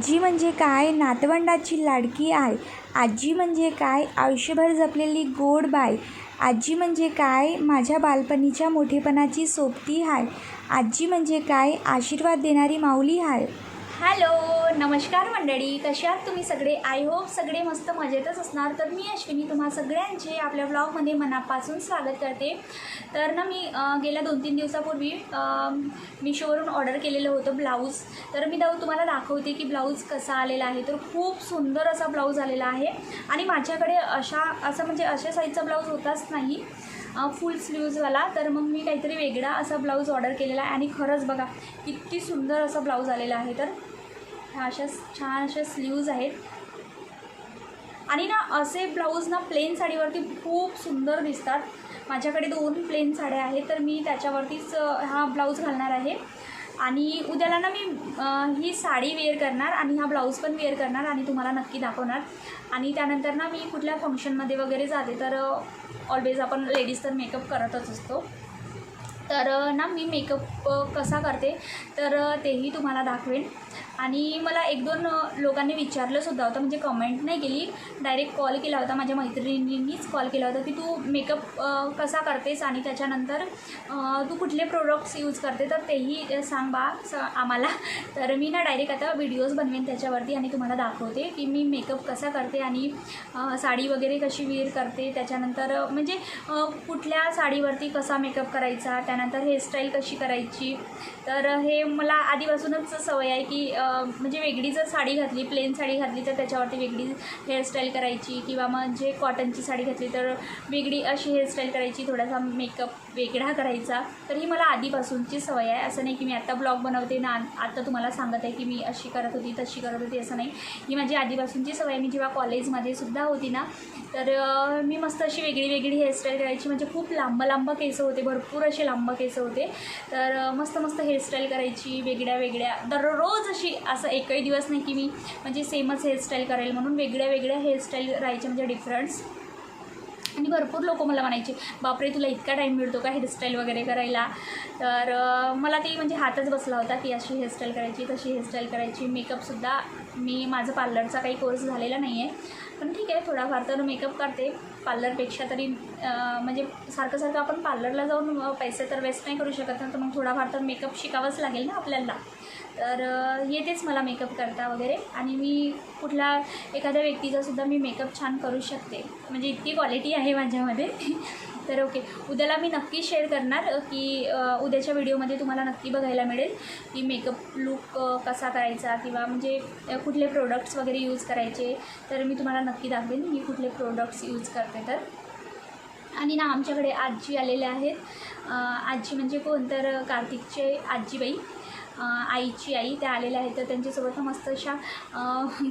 आजी म्हणजे काय? नातवंडाची लाडकी आय आजी म्हणजे काय? आयुष्यभर जपलेली गोड बाय आजी म्हणजे काय? माझ्या बालपणीच्या मोठेपणाची सोबती हाय. आजी म्हणजे काय? आशीर्वाद देणारी माऊली हाय. हॅलो नमस्कार मंडळी कसे आहात तुम्ही सगळे? आय होप सगळे मस्त मजेतच असणार. तर मी अश्विनी तुम्हा सगळ्यांचे आपल्या ब्लॉगमध्ये मनापासून स्वागत करते. तर ना मी गेल्या दोन तीन दिवसापूर्वी मिशोवरून ऑर्डर केलेलं होतं ब्लाऊज तर मी दाऊ तुम्हाला दाखवते की ब्लाऊज कसा आलेला आहे. तर खूप सुंदर असा ब्लाऊज आलेला आहे. आणि माझ्याकडे अशा असं म्हणजे अशा साईजचा ब्लाऊज होताच नाही. फुल स्लीव्जवाला तर मग मी काहीतरी वेगळा असा ब्लाऊज ऑर्डर केलेला आहे. आणि खरंच बघा किती सुंदर असा ब्लाऊज आलेला आहे. तर ह्या अशा छान अशा स्लीव्ज आहेत. आणि ना असे ब्लाऊज ना प्लेन साडीवरती खूप सुंदर दिसतात. माझ्याकडे दोन प्लेन साड्या आहेत तर मी त्याच्यावरतीच हा ब्लाऊज घालणार आहे. आणि उद्याला ना मी ही साडी वेअर करणार आणि हा ब्लाऊज पण वेअर करणार आणि तुम्हाला नक्की दाखवणार. आणि त्यानंतर ना मी कुठल्या फंक्शनमध्ये वगैरे जाते तर ऑलवेज आपण लेडीज तर मेकअप करतच असतो. तर ना मी मेकअप कसा करते तर तेही तुम्हाला दाखवेन. आणि मला एक दोन लोकांनी विचारलंसुद्धा होतं म्हणजे कमेंट नाही केली. डायरेक्ट कॉल केला होता माझ्या मैत्रिणींनीच कॉल केला होता की तू मेकअप कसा करतेस आणि त्याच्यानंतर तू कुठले प्रोडक्ट्स यूज करते? तर तेही सांग बा स आम्हाला. तर मी ना डायरेक्ट आता व्हिडिओज बनवेन त्याच्यावरती आणि तुम्हाला दाखवते की मी मेकअप कसा करते आणि साडी वगैरे कशी वेअर करते. त्याच्यानंतर म्हणजे कुठल्या साडीवरती कसा मेकअप करायचा? त्यानंतर हेअरस्टाईल कशी करायची? तर हे मला आधीपासूनच सवय आहे की म्हणजे वेगळी जर साडी घातली प्लेन साडी घातली तर त्याच्यावरती वेगळी हेअरस्टाईल करायची किंवा म्हणजे कॉटनची साडी घातली तर वेगळी अशी हेअरस्टाईल करायची थोडासा मेकअप वेगळा करायचा. तर ही मला आधीपासूनची सवय आहे. असं नाही की मी आत्ता ब्लॉग बनवते ना आत्ता तुम्हाला सांगत आहे की मी अशी करत होती तशी करत होती असं नाही. ही माझी आधीपासूनची सवय आहे. मी जेव्हा कॉलेजमध्ये सुद्धा होती ना तर मी मस्त अशी वेगळी वेगळी हेअरस्टाईल करायची. म्हणजे खूप लांब लांब केस होते भरपूर असे लांब केस होते. तर मस्त मस्त हेअरस्टाईल करायची वेगळ्या वेगळ्या दररोज अशी की असं एकही दिवस नाही की मी म्हणजे सेमच हेअरस्टाईल करेल म्हणून वेगळ्या वेगळ्या हेअरस्टाईल राहायच्या म्हणजे डिफरन्स आणि भरपूर लोक मला म्हणायचे बापरे तुला इतका टाईम मिळतो का हेअरस्टाईल वगैरे करायला? तर मला ती म्हणजे हातच बसला होता की अशी हेअरस्टाईल करायची तशी हेअरस्टाईल करायची. मेकअपसुद्धा मी माझं पार्लरचा काही कोर्स झालेला नाही आहे पण ठीक आहे थोडाफार तर मेकअप करते. पार्लरपेक्षा तरी म्हणजे सारखं सारखं आपण पार्लरला जाऊन पैसे तर वेस्ट नाही करू शकत ना तर मग थोडाफार तर मेकअप शिकावंच लागेल ना आपल्याला. तर येतेच मला मेकअप करता वगैरे. आणि मी कुठला एखाद्या व्यक्तीचासुद्धा मी मेकअप छान करू शकते. म्हणजे इतकी क्वालिटी आहे माझ्यामध्ये. तर ओके उद्याला मी नक्की शेअर करणार की उद्याच्या व्हिडिओमध्ये तुम्हाला नक्की बघायला मिळेल की मेकअप लुक कसा करायचा किंवा म्हणजे कुठले प्रोडक्ट्स वगैरे यूज करायचे. तर मी तुम्हाला नक्की दाखवेन मी कुठले प्रोडक्ट्स यूज करते तर. आणि ना आमच्याकडे आजी आलेले आहेत. आजी म्हणजे कोण? तर कार्तिकचे आजीबाई आईची आई त्या आलेल्या आहेत. तर त्यांच्यासोबत मस्त अशा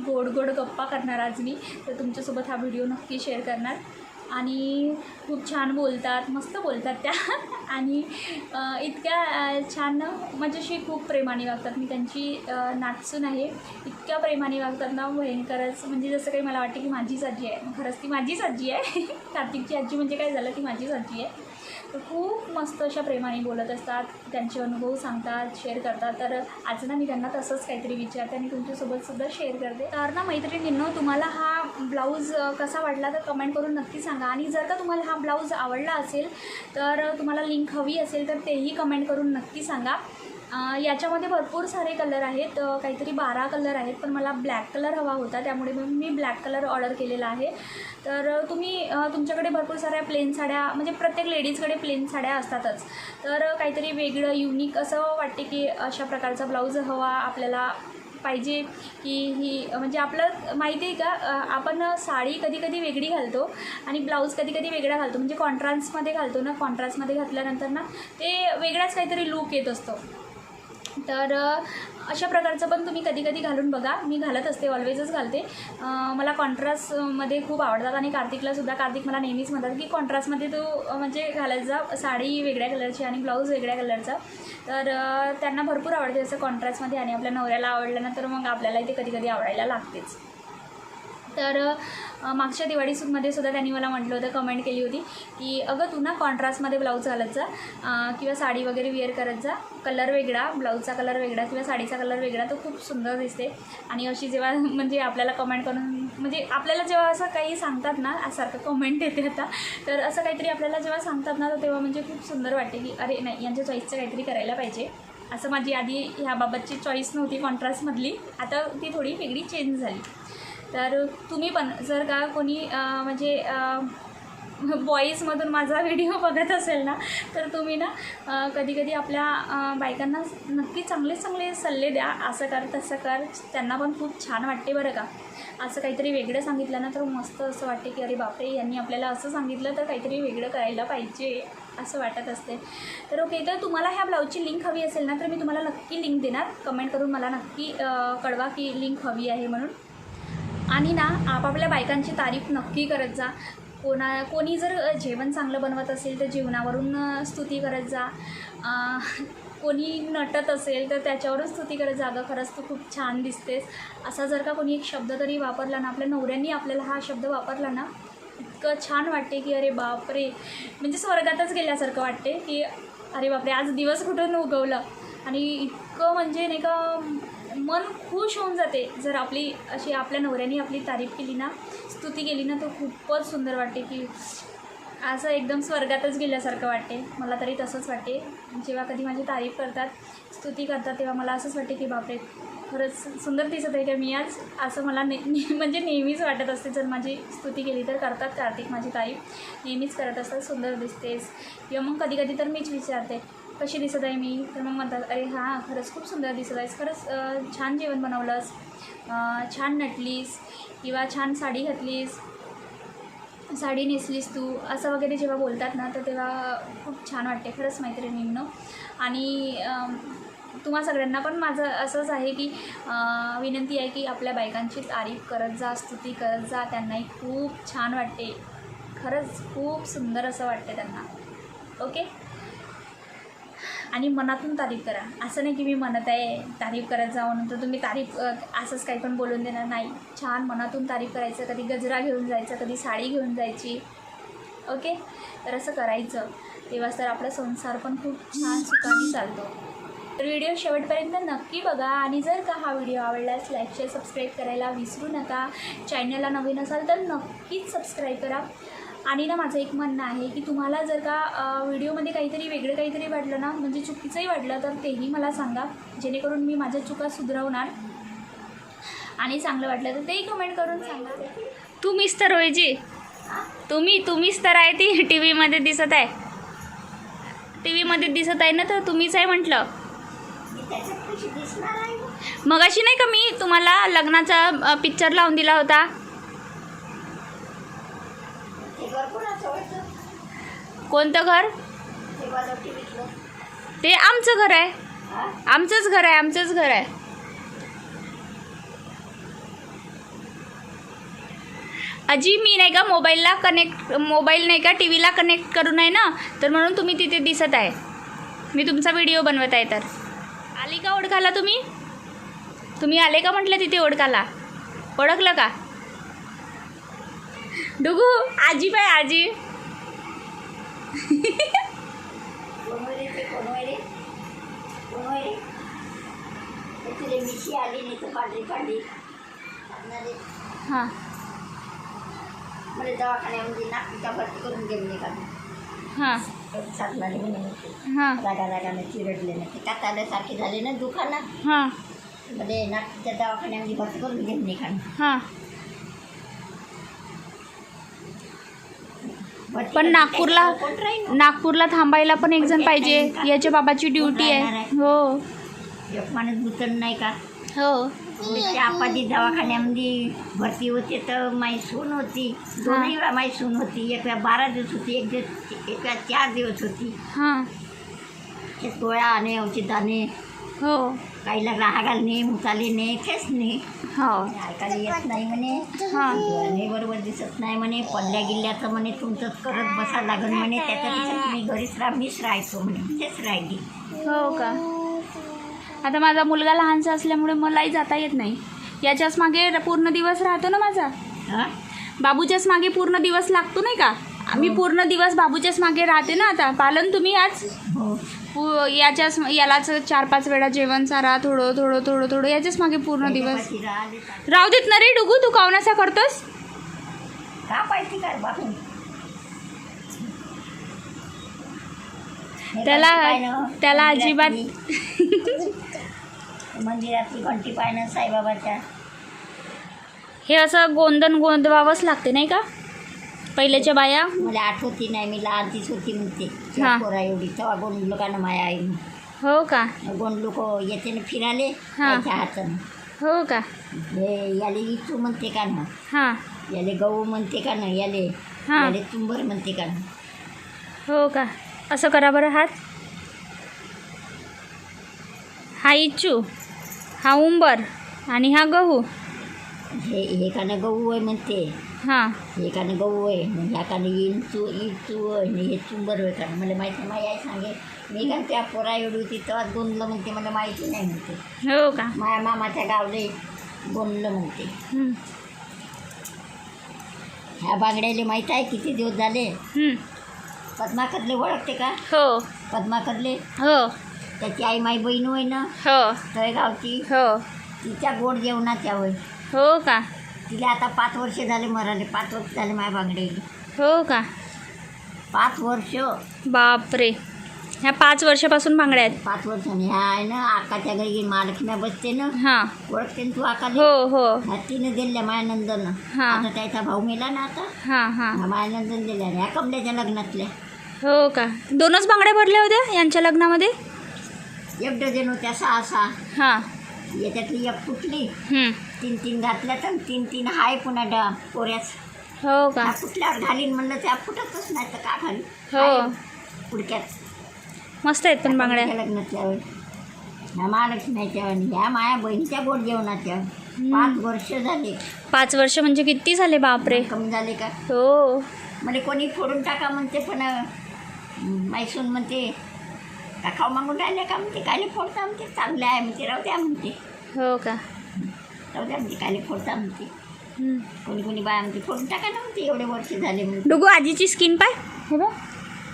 गोड गोड गप्पा करणार आज मी. तर तुमच्यासोबत हा व्हिडिओ नक्की शेअर करणार. आणि खूप छान बोलतात मस्त बोलतात त्या. आणि इतक्या छान माझ्याशी खूप प्रेमाने वागतात. मी त्यांची नाचून आहे. इतक्या प्रेमाने वागतात ना भयंकरच. म्हणजे जसं काही मला वाटते की माझीच आजी आहे. खरंच ती माझीच आजी आहे. कार्तिकची आजी म्हणजे काय झालं? ती माझीच आजी आहे. खूप मस्त अशा प्रेमाने बोलत असतात त्यांचे अनुभव सांगतात शेअर करतात. तर आज ना मी त्यांना तसंच काहीतरी विचारते आणि तुमच्यासोबत सुद्धा शेअर करते. तर ना मैत्रिणींनो तुम्हाला हा ब्लाऊज कसा वाटला तर कमेंट करून नक्की सांगा. आणि जर का तुम्हाला हा ब्लाऊज आवडला असेल तर तुम्हाला लिंक हवी असेल तर तेही कमेंट करून नक्की सांगा. याच्यामध्ये भरपूर सारे कलर आहेत. काहीतरी बारा कलर आहेत पण मला ब्लॅक कलर हवा होता त्यामुळे मग मी ब्लॅक कलर ऑर्डर केलेला आहे. तर तुम्ही तुमच्याकडे भरपूर साऱ्या प्लेन साड्या म्हणजे प्रत्येक लेडीजकडे प्लेन साड्या असतातच. तर काहीतरी वेगळं युनिक असं वाटते की अशा प्रकारचा ब्लाऊज हवा आपल्याला पाहिजे की ही म्हणजे आपलं माहिती आहे का आपण साडी कधी कधी वेगळी घालतो आणि ब्लाऊज कधी कधी वेगळा घालतो. म्हणजे कॉन्ट्रास्टमध्ये घालतो ना कॉन्ट्रास्टमध्ये घातल्यानंतर ना ते वेगळाच काहीतरी लूक येत असतो. तर अशा प्रकारचं पण तुम्ही कधी कधी घालून बघा. मी घालत असते ऑलवेजच घालते. मला कॉन्ट्रास्टमध्ये खूप आवडतात आणि कार्तिकलासुद्धा कार्तिक मला नेहमीच म्हणतात की कॉन्ट्रास्टमध्ये तू म्हणजे घालायचा साडी वेगळ्या कलरची आणि ब्लाऊज वेगळ्या कलरचा तर त्यांना भरपूर आवडते असं कॉन्ट्रास्टमध्ये आणि आपल्या नवऱ्याला आवडलं ना तर मग आपल्याला इथे कधी कधी आवडायला लागतेच. तर मागच्या मागच्या दिवाळीमध्ये सुद्धा त्यांनी मला म्हटलं होतं कमेंट केली होती की अगं तू ना कॉन्ट्रास्टमध्ये ब्लाऊज घालत जा किंवा साडी वगैरे वेअर करत जा कलर वेगळा ब्लाऊजचा कलर वेगळा किंवा साडीचा कलर वेगळा तो खूप सुंदर दिसते. आणि अशी जेव्हा म्हणजे आपल्याला कमेंट करून म्हणजे आपल्याला जेव्हा असं काही सांगतात ना सारखं कमेंट येते आता तर असं काहीतरी आपल्याला जेव्हा सांगतात ना तर तेव्हा म्हणजे खूप सुंदर वाटते की अरे नाही यांच्या चॉईसचं काहीतरी करायला पाहिजे. असं माझी आधी ह्याबाबतची चॉईस नव्हती कॉन्ट्रास्टमधली आता ती थोडी वेगळी चेंज झाली. तर तुम्ही पण जर का कोणी म्हणजे बॉईजमधून माझा व्हिडिओ बघत असेल ना तर तुम्ही ना कधीकधी कधी कधी आपल्या बायकांना नक्की चांगले चांगले सल्ले द्या असं कर तसं कर त्यांना पण खूप छान वाटते बरं का. असं काहीतरी वेगळं सांगितलं ना तर मस्त असं वाटते की अरे बापरे यांनी आपल्याला असं सांगितलं तर काहीतरी वेगळं करायला पाहिजे असं वाटत असते. तर ओके तर तुम्हाला ह्या ब्लाऊजची लिंक हवी असेल ना तर मी तुम्हाला नक्की लिंक देणार. कमेंट करून मला नक्की कळवा की लिंक हवी आहे म्हणून. आणि ना आपापल्या बायकांची तारीफ नक्की करत जा. कोणा कोणी जर जेवण चांगलं बनवत असेल तर जेवणावरून स्तुती करत जा. कोणी नटत असेल तर त्याच्यावरून स्तुती करत जा. अगं खरंच तू खूप छान दिसतेस. असा जर का कोणी एक शब्द तरी वापरला ना आपल्या नवऱ्यांनी आपल्याला हा शब्द वापरला ना इतकं छान वाटते की अरे बापरे! म्हणजे स्वर्गातच गेल्यासारखं वाटते की अरे बापरे! आज दिवस कुठून उगवलं? आणि इतकं म्हणजे नाही का मन खुश होऊन जाते. जर आपली अशी आपल्या नवऱ्याने आपली तारीफ केली ना स्तुती केली ना तर खूपच सुंदर वाटते की असं एकदम स्वर्गातच गेल्यासारखं वाटते. मला तरी तसंच वाटते. जेव्हा कधी माझी तारीफ करतात स्तुती करतात तेव्हा मला असंच वाटते की बापरे खरंच सुंदर दिसत आहे का मी आज? असं मला ने म्हणजे नेहमीच वाटत असते. जर माझी स्तुती केली तर करतात कार्तिक माझी तारीफ. नेहमीच करत असतात सुंदर दिसतेस. किंवा मग कधी कधी तर मीच विचारते कशी दिसत आहे मी? तर मग म्हणतात अरे हां खरंच खूप सुंदर दिसत आहेस. खरंच छान जेवण बनवलंस. छान नटलीस किंवा छान साडी घातलीस. साडी नेसलीस तू. असं वगैरे जेव्हा बोलतात ना तर तेव्हा खूप छान वाटते. खरंच मैत्रिणींनो आणि तुम्हा सगळ्यांना पण माझं असंच आहे की विनंती आहे की आपल्या बायकांची तारीफ करत जा स्तुती करत जा. त्यांनाही खूप छान वाटते. खरंच खूप सुंदर असं वाटते त्यांना. ओके? आणि मनातून तारीफ करा. असं नाही की मी म्हणत आहे तारीफ करत जा म्हणून तर तुम्ही तारीफ असंच काही पण बोलून देणार नाही. छान मनातून तारीफ करायचं कधी गजरा घेऊन जायचं कधी साडी घेऊन जायची. ओके? तर असं करायचं. तेव्हाच तर आपला संसार पण खूप छान सुखाने चालतो. तर व्हिडिओ शेवटपर्यंत नक्की बघा आणि जर का हा व्हिडिओ आवडल्यास लाईक शेअर सबस्क्राईब करायला विसरू नका. चॅनलला नवीन असाल तर नक्कीच सबस्क्राईब करा. आणि ना माझं एक म्हणणं आहे की तुम्हाला जर का व्हिडिओमध्ये काहीतरी वेगळं काहीतरी वाटलं ना म्हणजे चुकीचंही वाटलं तर तेही मला सांगा. जेणेकरून मी माझ्या चुका सुधारवणार आणि चांगलं वाटलं तर तेही कमेंट करून सांगा. तू मीच तर रोहिजी तुम्ही तुम्हीच तर आहे ती टी व्हीमध्ये दिसत आहे. टी व्हीमध्ये दिसत आहे ना तर तुम्हीच आहे म्हटलं. मग अशी नाही का मी तुम्हाला लग्नाचा पिक्चर लावून दिला होता? कोणतं घर? ते आमचं घर आहे. आमचंच घर आहे आमचंच घर आहे. अजी मी नाही का मोबाईलला कनेक्ट मोबाईल नाही का टी व्हीला कनेक्ट करून आहे ना? तर म्हणून तुम्ही तिथे दिसत आहे. मी तुमचा व्हिडिओ बनवत आहे तर. आली का ओळखाला तुम्ही? तुम्ही आले का म्हटलं तिथे ओळखाला ओळखलं का? डुगू आजी बाय आजी. मिशी आली नाही तर पांढरी पांढरी. हां. मला दवाखान्यामध्ये नागपूरच्या भरती करून गेली नाही का? हां. साधनाने म्हणे हां. चिरडले ना ते काताल्यासारखे झाले ना दुखानं. हां. मध्ये नागपूरच्या दवाखान्यामध्ये भरती करून गेली नाही का? हां. पण नागपूरला नागपूरला थांबायला पण एक जण पाहिजे. याच्या बाबाची ड्युटी आहे? हो. माणूस दुसरं नाही का? हो. आपाजी दवाखान्यामध्ये भरती होते तर माई सून होती. दोन्ही वेळा माई सून होती. एक वेळा बारा दिवस होती एक दिवस एक वेळा चार दिवस होती. हां. ते गोळ्या आणे औषधाने हो. काहीला राहा घालणे मुचालेने खेचणे हो. ऐकायला येत नाही म्हणे. हां. बरोबर दिसत नाही म्हणे. पडल्या गिल्ल्याचं म्हणे तुमचंच करत बसा लागन म्हणे. त्याच्यापेक्षा तुम्ही घरीच राहा मीच राहायचो म्हणे. तेच राहिली. हो का? आता माझा मुलगा लहानसा असल्यामुळे मलाही जाता येत नाही. याच्याच मागे पूर्ण दिवस राहतो ना माझा. हा? बाबूच्याच मागे पूर्ण दिवस लागतो नाही का? मी पूर्ण दिवस बाबूच्याच मागे राहते ना आता. पालन तुम्ही आज? हो. याच्याच यालाच चार पाच वेळा जेवण चारा थोडं थोडं थोडं थोडं याच्याच मागे पूर्ण दिवस. राहू देत ना रे डुगू तू कावनासा करतोस? का पाहिजे काय बापू त्याला- त्याला अजिबात- मंदिरातली- घंटी पाहिलं साईबाबाच्या. हे असं गोंधन गोंदवावंच लागते नाही का? पहिल्याच्या बाया. मला आठवती नाही मी लहानतीच होती म्हणते. हा. पोरा एवढी तेव्हा गोंड लोकांना माया आई हो का? गोंड लोक येते ना फिराले हा. हातानं. हो का? हे याले इचू म्हणते का ना? हां. याले गहू म्हणते का ना? याले हा. याले तुंबर म्हणते का ना? हो का? असं करा बरं हात. हा इच्छू हा उंबर आणि हा गहू. हे हे कानं गहू आहे म्हणते. हां. हे कानं गहू आहे मग ह्या कानं इंचू इंचू आहे आणि हे चुंबर आहे कानं. मला माहिती नाही माझी आई सांगे मी का त्या पोरा एवढी होती तेव्हा गोंदलं म्हणते मला माहिती नाही म्हणते. हो का? माझ्या मामाच्या गावले गोंदलं म्हणते. ह्या बांगड्याले माहीत आहे किती दिवस झाले? हं. पद्माकरले ओळखते का? हो. पद्माकरले हो. त्याची आई माई बहीण होय ना? हो. तळेगावची. हो. तिच्या गोड जेवणाच्या होय. हो का? तिला आता पाच वर्ष झाले मराले पाच वर्ष झाले माझ्या बांगड्याला. हो का? पाच वर्ष. बापरे. ह्या पाच वर्षापासून बांगड्या आहेत. पाच वर्षांनी ह्या आहे ना आकाच्या घरी महालक्ष्म्या बसते ना? हां. ओळखते ना तू आकाले? हो हो. ह्या तिने दिल्या मायानंदनं हा. आता त्याचा भाऊ मेला ना आता? हां हां. मायानंदन दिल्या ह्या कमल्याच्या लग्नातल्या. हो का? दोनच बांगड्या भरल्या होत्या यांच्या लग्नामध्ये? एक डझन होत्या सहा सहा हां. याच्यातली एक फुटली. हं. तीन तीन घातल्या तर तीन तीन हाय पुन्हा डा पोऱ्याच हो का? फुटल्यावर घालीन म्हणलं त्या फुटतच नाही तर का घाली हो. पुडक्यात. मस्त आहेत पण बांगड्या. लग्नातल्या वेळी ह्या महालक्ष्मीच्या आणि ह्या माया बहिणीच्या गोड जेवणाच्या. पाच वर्ष झाले. पाच वर्ष म्हणजे किती झाले बापरे. कमी झाले का? हो. म्हणजे कोणी फोडून टाका म्हणते पण मैसून म्हणते का खाऊ मागून राहिले का म्हणते? कायले फोडता म्हणते. चांगले आहे म्हणते. राहू द्या म्हणते. हो का? राहू द्या म्हणते. कायले फोडता म्हणते. कोणी कोणी बाया म्हणते फोडून टाका ना म्हणते. एवढे वर्ष झाले म्हणते. डुगू आजीची स्किन पाय. हे बघ.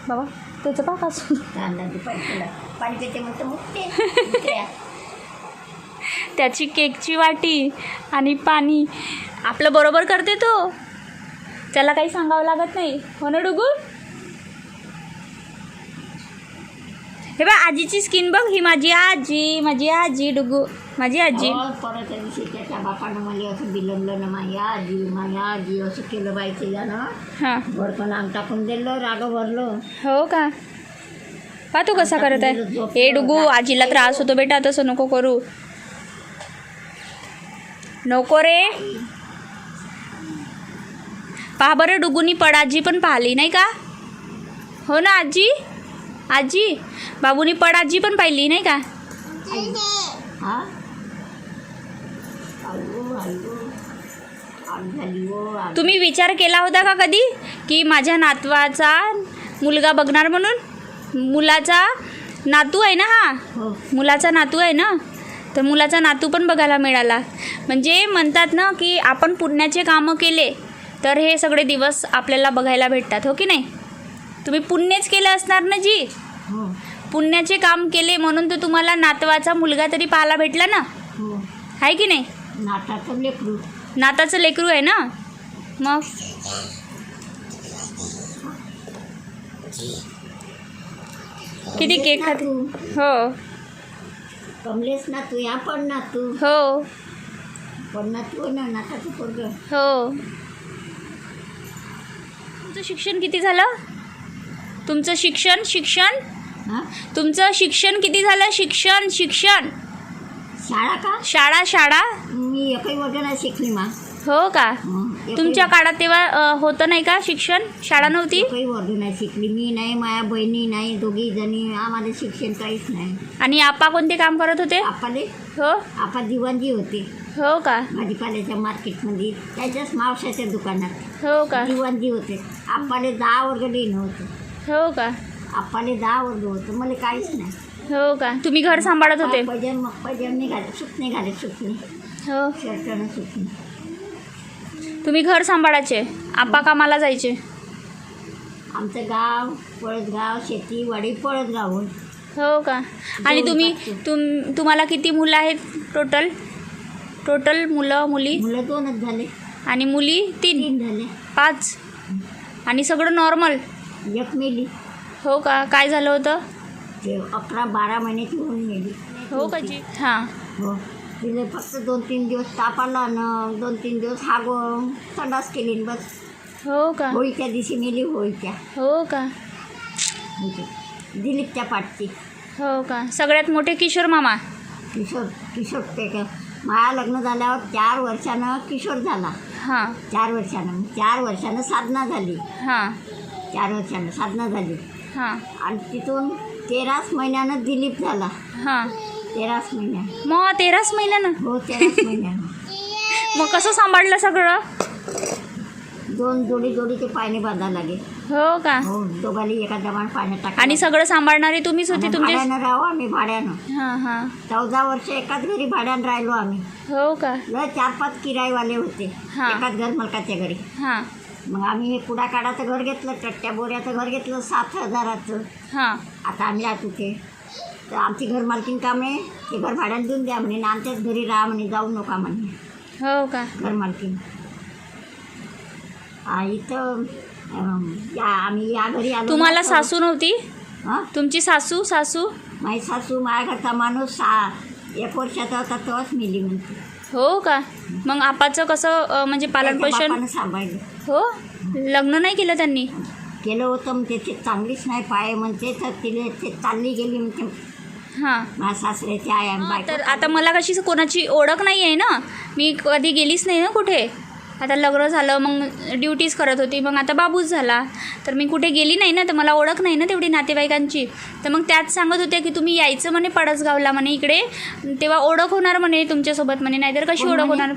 बाबा त्याचं पा पासून अंदाजे पाणी पाणी पिते म्हणते मुक्ते. त्याची केकची वाटी आणि पाणी. आपलं बरोबर करते तो. त्याला काही सांगावं लागत नाही. हो ना डुगू? हे बघ आजीची स्किन बघ ही माझी आजी माझी आजी डुगू माझी आजी. दिवशी त्याच्या बापानं मला असं बिलमलं ना माझी आजी माझी आजी असं केलं बाईचं यानं. हां. भरपूर अंग टाकून दिलं राग भरलं. हो का? तू कसा करत आहे. हे डुगू आजीला त्रास होतो बेटा तसं नको करू. नको रे. पहा बरं डुगूनी पडाजी पण पाहिली नाही का? हो ना आजी? आजी? बाबूनी पडाजी पण पाहिली नाही का? हा? तुम्ही विचार केला होता का कधी? की माझ्या नातवाचा मुलगा बघणार म्हणून? मुलाचा नातू आहे ना हा? मुलाचा नातू आहे ना? तर मुलाचा नातू पण बघायला मिळाला. म्हणजे म्हणतात ना की आपण पुण्याचे कामं केले तर हे सगळे दिवस आपल्याला बघायला भेटतात हो की नाही? तुम्ही पुण्यच केलं असणार ना जी? हो. पुण्याचे काम केले म्हणून तर तुम्हाला नातवाचा मुलगा तरी पाहायला भेटला ना? हो. आहे की नाही? नाटाचं लेकरू. नाताचं लेकरू आहे ना? मग? किती केक खाते हो. कमलेस ना तू या पण ना तू. हो. पण ना तू ना नाटाचं पोरग. हो. तुमचं शिक्षण किती झालं? तुमचं शिक्षण शिक्षण? हा? तुमचं शिक्षण किती झालं? शिक्षण शिक्षण? शाळा का? शाळा शाळा? मी एकही वर्ग नाही शिकली मा. हो का? हं, एकही- तुमच्या काळात तेव्हा अ, होतं नाही का शिक्षण? शाळा नव्हती? एकही वर्ग नाही शिकली. मी नाही माझ्या बहिणी नाही दोघी जणी आम्हाला शिक्षण काहीच नाही. आणि आपा कोणते काम करत होते? आपाले हो? आपा दिवाणजी होते. हो का? भाजीपाल्याच्या मार्केटमध्ये. त्याच्याच मावशाच्या दुकानात. हो का? दिवाणजी होते. आपाले दहा वर्ग लिहिणं होतं. हो का? आपाले दहा वर्ग होतं मला काहीच नाही. हो का? तुम्ही घर सांभाळत होते? पैजन पैजन नाही घाले सुटणे घाले सुटणे हो. शर्टनं सुटणे तुम्ही घर सांभाळायचे? आपा कामाला जायचे? आमचं गाव पळसगाव शेती वाडी पळसगावहून हो का? आणि दोन तुम्ही पाचशे. तुम तुम्हाला किती मुलं आहेत टोटल टोटल मुलं मुली? मुलं दोनच झाले. आणि मुली तीन? तीन झाले. पाच? आणि सगळं नॉर्मल एक मेली. हो का? काय झालं होतं? ते अकरा बारा महिन्याची होऊन मेली हो का जी? हां. हो. तिला फक्त दोन तीन दिवस ताप आला न दोन तीन दिवस हाग संडास केली न बस. हो का? होळीच्या दिवशी मेली होळीच्या. हो का? दिलीपच्या पाठची. हो का? सगळ्यात मोठे किशोर मामा. किशोर किशोर ते का? माझ्या लग्न झाल्यावर चार वर्षानं किशोर झाला. हां. चार वर्षानं. चार वर्षानं साधना झाली. हां. चार वर्षानं साधना झाली. हां. आणि तिथून तेराच महिन्यानं दिलीप झाला. हां. तेराच महिन्यानं. मग तेराच महिन्यानं? हो तेराच महिन्यानं. मग कसं सांभाळलं सगळं? दोन जोडी जोडीचे पाणी बांधायला लागेल. हो का? हो दोघाली एका दमान पाण्यात टाका आणि सगळं सांभाळणारी तुम्हीच होती तुमचे? भाड्यानं राहू आम्ही भाड्यानं. हां हां. चौदा वर्ष एकाच घरी भाड्यानं राहिलो आम्ही. हो का? चार पाच किरायवाले होते. हा. एकाच घर मालकाच्या घरी. हां. मग आम्ही हे कुडाकाडाचं घर घेतलं टट्ट्या बोऱ्याचं घर घेतलं सात हजाराचं. हां. आता आम्ही आत होते तर आमची घर मालकीन का म्हणे ते घर भाड्यानं देऊन द्या म्हणे आणि आमच्याच घरी राहा म्हणे जाऊ नका म्हणे. हो का? घर मालकीन आ, इथं या आम्ही या घरी आलो तुम्हाला सासू नव्हती? हं? तुमची सासू सासू? माझी सासू माझ्या घरचा माणूस सा एक वर्षाचा होता तेव्हाच मिली म्हणते. हो का? मग आपाचं कसं अं, म्हणजे त्याच्या पालनपोषण बापानं सांभाळलं. हो? लग्न नाही केलं त्यांनी? केलं होतं मग ते चांगलीच नाही पाय म्हणते तर तिला ते चालली गेली म्हणते हां. माझ्या सासऱ्याची आई आणि हा, तर आता मला कशी कोणाची ओळख नाही आहे ना? मी कधी गेलीच नाही ना कुठे? आता लग्न झालं मग ड्युटीज करत होती. मग आता बाबूच झाला. तर मी कुठे गेली नाही ना तर मला ओळख नाही ना तेवढी नातेवाईकांची. तर मग त्याच सांगत होते की तुम्ही यायचं म्हणे पडसगावला म्हणे इकडे. तेव्हा ओळख होणार म्हणे तुमच्यासोबत म्हणे नाहीतर कशी ओळख? होणार?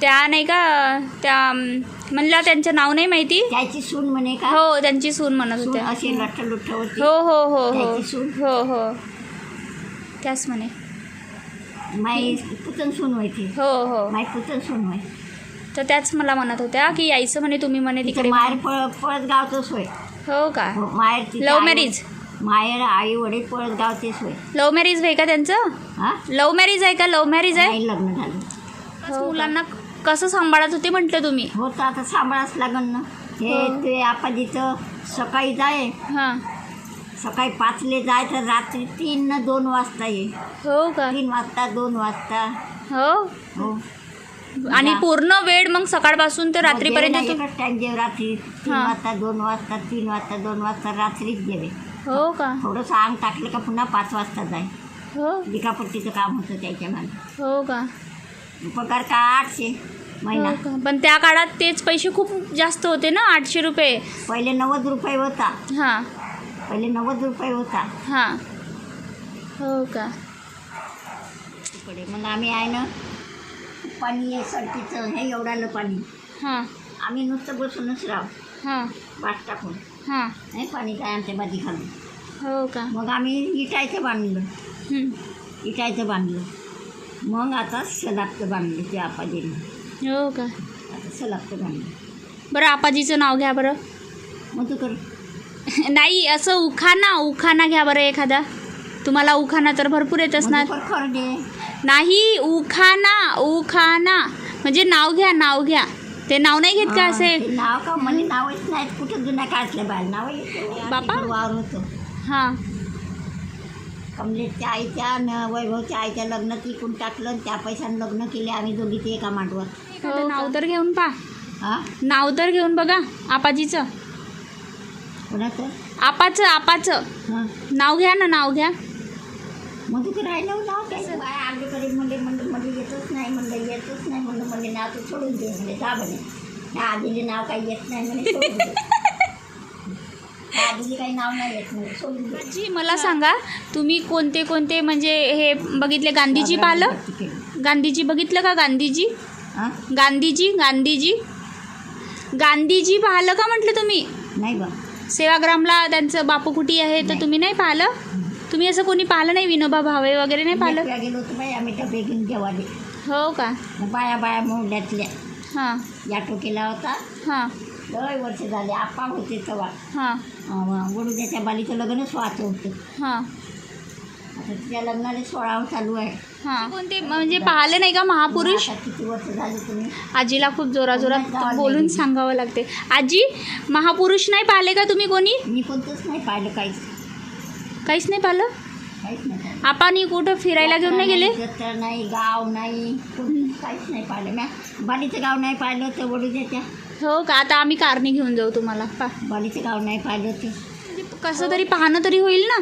त्या नाही का त्या म्हणलं त्यांचं नाव नाही माहिती. त्याची सून म्हणे का? हो त्यांची सून म्हणत होत्या. अशी लठ्ठ हो हो हो हो? हो हो. त्याच म्हणे. माई पुतण सून व्हायची हो हो. माई पुतण सून व्हाय तर त्याच मला म्हणत होत्या की यायचं म्हणे तुम्ही म्हणे तिकडे. माहेर पळ पळत गावचंच होय हो का? हो, माहेर तिचे लव्ह आई- मॅरेज. माहेर आई वडील पळत गावचेच होय लव्ह मॅरेज आहे का त्यांचं? हा? लव्ह मॅरेज आहे का? लव्ह मॅरेज आहे? नाही लग्न झालं. हो मुलांना कसं सांभाळत होते म्हटलं तुम्ही? हो तर आता सांभाळाच लागन ना. हे हो. ते आपाजीचं सकाळी जाय हां. सकाळी पाचले जाय तर रात्री तीन न दोन वाजता ये. हो का? तीन वाजता दोन वाजता. हो? हो. आणि. पूर्ण वेळ मग सकाळपासून रात्रीपर्यंत तू एकच टाइम जेव रात्री तीन हा. वाजता दोन वाजता तीन वाजता दोन वाजता रात्रीच जेवे हो का? थोडंसं अंग टाकलं का पुन्हा पाच वाजता जाय हो? लिखापट्टीचं काम होतं त्याच्यामागे हो का? पगार का आठशे महिना? हो का? पण त्या काळात तेच पैसे खूप जास्त होते ना आठशे रुपये. पहिले नव्वद रुपये होता. हां. पहिले नव्वद रुपये होता. हां. हो का? तिकडे. मग आम्ही आहे ना पाणी आहे सडकीचं हे एवढालं पाणी. हां. आम्ही नुसतं बसूनच राहू. हां. वाट टाकून. हां. नाही पाणी काय आमच्या बाजी खाली हो का? मग आम्ही इटायचं बांधलं. हं. इटायचं बांधलं. मग आता सलाबचं बांधलं ते आपाजीने. हो का? आता सलाबचं बांधलं. बरं आपाजीचं नाव घ्या बरं. मग तू कर. नाही असं उखाणा उखाणा घ्या बरं एखादा. तुम्हाला उखाणा तर भरपूर येत असणार. मधुकर खरडे. नाही उखाणा उखाणा म्हणजे नाव घ्या नाव घ्या. ते नाव नाही घेत का हा, असे? ते नाव का? म्हणजे नावच नाहीत. कुठं जुन्या काळातल्या बाहेर नाव येते बापा? वावर होतं. हां. कमलेशच्या आईच्या न वैभवच्या आईच्या लग्न तिकून टाकलं आणि त्या पैशानं लग्न केले आम्ही दोघी ते एका मांडवर. एखादं नाव तर घेऊन पा. हा? नाव तर घेऊन बघा आपाजीचं. कोणाचं? आपाचं आपाचं. हां. नाव घ्या ना नाव घ्या. मग तू राहिलं नाव काय बाय आगेकडे म्हणले म्हणलं म्हणजे येतच नाही म्हणलं येतच नाही म्हणलं म्हणजे नाव तू सोडून दे म्हणजे जा म्हणे. आधीले नाव काही येत नाही म्हणे सोडून दे. त्या आधीले काही नाव नाही येत म्हणे सोडून दे. जी मला सांगा तुम्ही कोणते कोणते म्हणजे हे बघितले गांधीजी पाहिलं गांधीजी बघितलं का गांधीजी? गांधीजी गांधीजी? गांधीजी पाहिलं का म्हटलं तुम्ही? नाही बा. सेवाग्रामला त्यांचं बापू कुटी आहे तर. तुम्ही नाही पाहिलं? तुम्ही असं कोणी पाहिलं नाही विनोबा भावे वगैरे नाही पाहिलं? एकट्या गेलो होतो बाई आम्ही डबे घेऊन जेवाले हो का? मग बाया बाया मोडल्यातल्या हां. या टोकेला होता. हां. लय वर्ष झाले आप्पा होते तेव्हा. हां. अं, वडूद्याच्या बालीचं लग्नच व्हायचं होतं. हां. आता तिच्या लग्नाला सोळावं चालू आहे. हां. कोणते? म्हणजे पाहिले नाही का महापुरुष? आता किती वर्ष झाली तुम्ही? आजीला खूप जोराजोरात बोलून सांगावं लागते. आजी महापुरुष नाही पाहिले का तुम्ही कोणी? मी कोणतंच नाही पाहिलं काहीच. काहीच नाही पाहिलं. काहीच नाही. आपण कुठं फिरायला घेऊन नाही गेले? जत्रा नाही गाव नाही काहीच नाही पाहिलं. म्या बालीचं गाव नाही पाहिलं तर वडूद्याच्या हो का? आता आम्ही कारने घेऊन जाऊ तुम्हाला. पा. बालीचं गाव नाही पाहिलं तर म्हणजे कसं तरी पाहणं तरी होईल ना.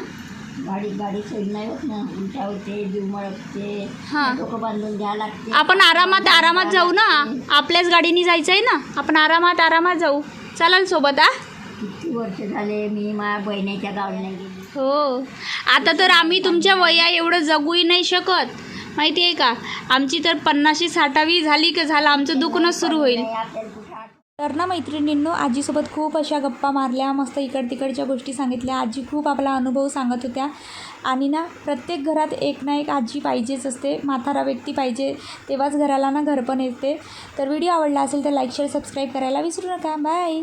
गाडी गाडी सोयी नाही होत ना. उलट्या होते जीव मळकते हां. बांधून घ्या लागते. आपण आरामात आरामात जाऊ ना. आपल्याच गाडीने जायचं आहे ना. आपण आरामात आरामात जाऊ. चालाल सोबत आ? किती वर्ष झाले मी माझ्या बहिणीच्या गावाला नाही गेली. हो. आता तर आम्ही तुमच्या वया एवढं जगूही नाही शकत. माहिती आहे का? आमची तर पन्नाशी साठावी झाली की झालं आमचं दुखणं सुरू होईल. तर ना मैत्रिणींनो आजीसोबत खूप अशा गप्पा मारल्या मस्त इकड तिकडच्या गोष्टी सांगितल्या. आजी खूप आपला अनुभव सांगत होत्या. आणि ना प्रत्येक घरात एक ना एक आजी पाहिजेच असते. म्हातारा व्यक्ती पाहिजे तेव्हाच घराला ना घरपण येते. तर व्हिडिओ आवडला असेल तर लाईक शेअर सबस्क्राईब करायला विसरू नका. बाय.